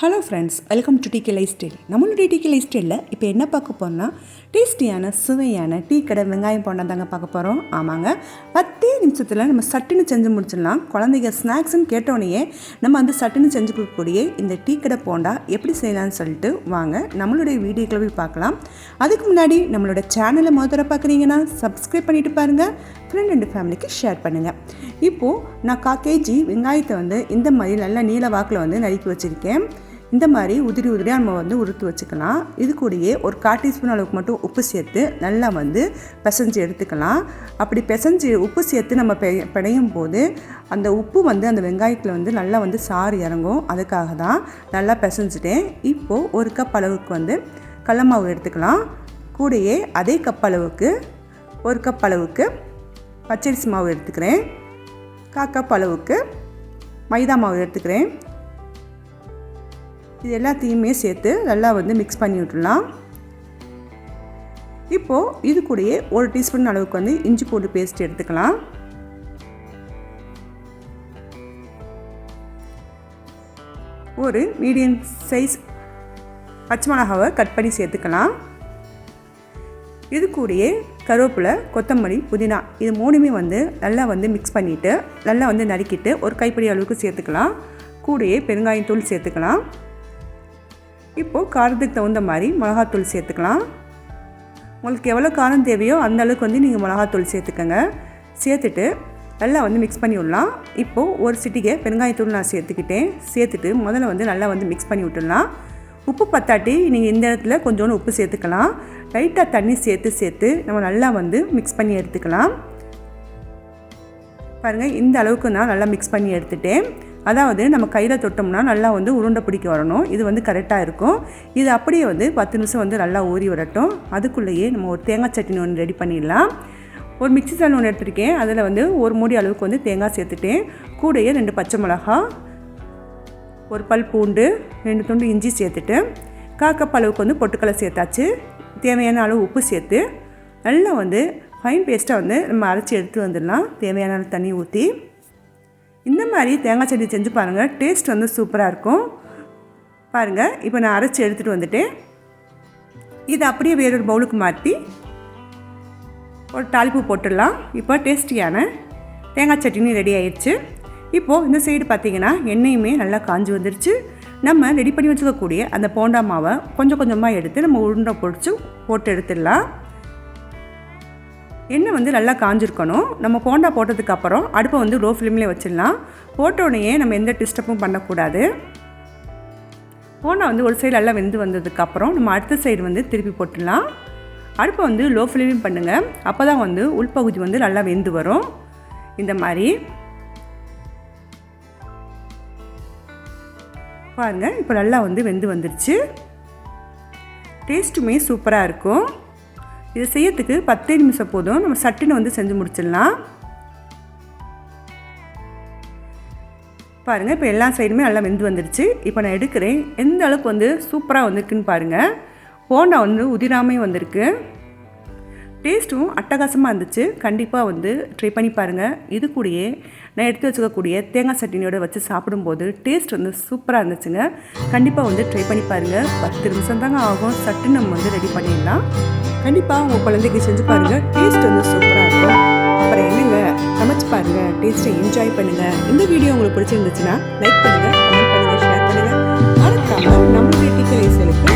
Hello friends welcome to tea lifestyle நம்மளுடைய tea life ஸ்டைலில் இப்போ என்ன பார்க்க போகிறோம்னா டேஸ்டியான சுவையான டீ கடை வெங்காயம் போண்டா தாங்க பார்க்க போகிறோம் ஆமாங்க. பத்தே நிமிஷத்தில் நம்ம சட்டுன்னு செஞ்சு முடிச்சிடலாம். குழந்தைங்க ஸ்நாக்ஸ்ன்னு கேட்டோடனே நம்ம வந்து சட்டுன்னு செஞ்சு கொடுக்கக்கூடிய இந்த டீ கடை போண்டா எப்படி செய்யலாம்னு சொல்லிட்டு வாங்க நம்மளுடைய வீடியோக்களை போய் பார்க்கலாம். அதுக்கு முன்னாடி நம்மளோட சேனலை முதல்ல பார்க்குறீங்கன்னா சப்ஸ்கிரைப் பண்ணிட்டு பாருங்கள் ஃப்ரெண்ட் அண்ட் ஃபேமிலிக்கு ஷேர் பண்ணுங்கள் இப்போது நான் கா கேஜி வெங்காயத்தை வந்து இந்த மாதிரி நல்லா நீல வாக்கில் வந்து நறுக்கி வச்சுருக்கேன். இந்த மாதிரி உதிரி உதிரியாக நம்ம வந்து உருத்து வச்சுக்கலாம். இது கூடயே ஒரு கால் டீஸ்பூன் அளவுக்கு மட்டும் உப்பு சேர்த்து நல்லா வந்து பிசைஞ்சு எடுத்துக்கலாம். அப்படி பிசைஞ்சு உப்பு சேர்த்து நம்ம பெ பிணையும் போது அந்த உப்பு வந்து அந்த வெங்காயத்தில் வந்து நல்லா வந்து சாறு இறங்கும். அதுக்காக தான் நல்லா பிசைஞ்சிட்டேன். இப்போது ஒரு கப் அளவுக்கு வந்து கடல மாவு எடுத்துக்கலாம். கூடயே அதே கப் அளவுக்கு ஒரு கப் அளவுக்கு பச்சரிசி மாவு எடுத்துக்கிறேன். கா கப் அளவுக்கு மைதா மாவு எடுத்துக்கிறேன். இது எல்லாத்தையுமே சேர்த்து நல்லா வந்து மிக்ஸ் பண்ணி விட்டுலாம் இப்போது இது கூடயே ஒரு டீஸ்பூன் அளவுக்கு வந்து இஞ்சி பூண்டு பேஸ்ட் எடுத்துக்கலாம். ஒரு மீடியம் சைஸ் பச்சை மிளகாவை கட் பண்ணி சேர்த்துக்கலாம். இது கூடயே கருவேப்பிலை கொத்தமல்லி புதினா இது மூணுமே வந்து நல்லா வந்து மிக்ஸ் பண்ணிவிட்டு நல்லா வந்து நறுக்கிட்டு ஒரு கைப்பிடி அளவுக்கு சேர்த்துக்கலாம். கூடயே பெருங்காயத்தூள் சேர்த்துக்கலாம். இப்போது காரத்துக்கு தகுந்த மாதிரி மிளகாத்தூள் சேர்த்துக்கலாம். உங்களுக்கு எவ்வளோ காரம் தேவையோ அந்த அளவுக்கு வந்து நீங்கள் மிளகாத்தூள் சேர்த்துக்கோங்க. சேர்த்துட்டு நல்லா வந்து மிக்ஸ் பண்ணி விடலாம். இப்போது ஒரு சிட்டிகை பெருங்காயத்தூள் நான் சேர்த்துக்கிட்டேன். சேர்த்துட்டு முதல்ல வந்து நல்லா வந்து மிக்ஸ் பண்ணி விட்டுடலாம். உப்பு பத்தாட்டி நீங்கள் இந்த இடத்துல கொஞ்சோண்டு உப்பு சேர்த்துக்கலாம். லைட்டாக தண்ணி சேர்த்து சேர்த்து நம்ம நல்லா வந்து மிக்ஸ் பண்ணி எடுத்துக்கலாம். பாருங்கள் இந்த அளவுக்கு நான் நல்லா மிக்ஸ் பண்ணி எடுத்துட்டேன். அதாவது நம்ம கையில் தொட்டோம்னா நல்லா வந்து உருண்டை பிடிக்க வரணும். இது வந்து கரெக்டாக இருக்கும். இது அப்படியே வந்து பத்து நிமிஷம் வந்து நல்லா ஊறி வரட்டும். அதுக்குள்ளேயே நம்ம ஒரு தேங்காய் சட்னி ஒன்று ரெடி பண்ணிடலாம். ஒரு மிக்சி சால் ஒன்று எடுத்திருக்கேன். அதில் வந்து ஒரு மூடி அளவுக்கு வந்து தேங்காய் சேர்த்துட்டேன். கூடையே ரெண்டு பச்சை மிளகா ஒரு பல் பூண்டு ரெண்டு துண்டு இஞ்சி சேர்த்துட்டு காக்கப் அளவுக்கு வந்து பொட்டுக்கடலை சேர்த்தாச்சு. தேவையான அளவு உப்பு சேர்த்து நல்லா வந்து ஃபைன் பேஸ்ட்டாக வந்து நம்ம அரைச்சி எடுத்து வந்துடலாம். தேவையான அளவு தண்ணி ஊற்றி இந்த மாதிரி தேங்காய் சட்னி செஞ்சு பாருங்கள் டேஸ்ட் வந்து சூப்பராக இருக்கும். பாருங்கள் இப்போ நான் அரைச்சி எடுத்துகிட்டு வந்துட்டேன். இதை அப்படியே வேறொரு பவுலுக்கு மாற்றி ஒரு தாளிப்பு போட்டுடலாம். இப்போ டேஸ்டியான தேங்காய் சட்னி ரெடி ஆயிடுச்சு இப்போது இந்த சைடு பார்த்திங்கன்னா எண்ணெயுமே நல்லா காஞ்சி வந்துடுச்சு நம்ம ரெடி பண்ணி வச்சுக்கக்கூடிய அந்த போண்டா மாவை கொஞ்சம் கொஞ்சமாக எடுத்து நம்ம உருண்டை பொடிச்சு போட்டு எடுத்துடலாம். எண்ணெய் வந்து நல்லா காஞ்சிருக்கணும். நம்ம போண்டா போட்டதுக்கப்புறம் அடுப்பை வந்து லோ ஃப்ளேம்லேயே வச்சிடலாம். போட்டோடனே நம்ம எந்த டிஸ்டர்பும் பண்ணக்கூடாது. போண்டா வந்து ஒரு சைடு நல்லா வெந்து வந்ததுக்கப்புறம் நம்ம அடுத்த சைடு வந்து திருப்பி போட்டுடலாம். அடுப்பை வந்து லோ ஃப்ளேமிங் பண்ணுங்கள் அப்போ தான் வந்து உள்பகுதி வந்து நல்லா வெந்து வரும். இந்த மாதிரி. பாருங்கள் இப்போ நல்லா வந்து வெந்து வந்துருச்சு. டேஸ்ட்டுமே சூப்பராக இருக்கும். இது செய்யறதுக்கு பத்தே நிமிஷம் போதும். நம்ம சட்டுன்னு வந்து செஞ்சு முடிச்சிடலாம். பாருங்கள் இப்போ எல்லா சைடுமே நல்லா வெந்து வந்துடுச்சு இப்போ நான் எடுக்கிறேன். எந்த அளவுக்கு வந்து சூப்பராக வந்திருக்குன்னு பாருங்கள் போண்டா வந்து உதிராமையும் வந்திருக்கு. டேஸ்ட்டும் அட்டகாசமாக இருந்துச்சு. கண்டிப்பாக வந்து ட்ரை பண்ணி பாருங்கள் இது கூடயே நான் எடுத்து வச்சுக்கக்கூடிய தேங்காய் சட்னியோடு வச்சு சாப்பிடும்போது டேஸ்ட் வந்து சூப்பராக இருந்துச்சுங்க. கண்டிப்பாக வந்து ட்ரை பண்ணி பாருங்கள் பத்து நிமிஷம் தாங்க ஆகும். சட்டு நம்ம வந்து ரெடி பண்ணிடலாம். கண்டிப்பாக உங்கள் குழந்தைக்கு செஞ்சு பாருங்கள் டேஸ்ட் வந்து சூப்பராக இருக்கும். அப்புறம் என்னங்க? சமைச்சு பாருங்கள் டேஸ்ட்டை என்ஜாய் பண்ணுங்கள் இந்த வீடியோ உங்களுக்கு பிடிச்சிருந்துச்சுன்னா லைக் பண்ணுங்கள் கமெண்ட் பண்ணுங்கள் ஷேர் பண்ணுங்கள் மறக்காமல் நம்மளுடைய டீச்சர் வயசுகளுக்கு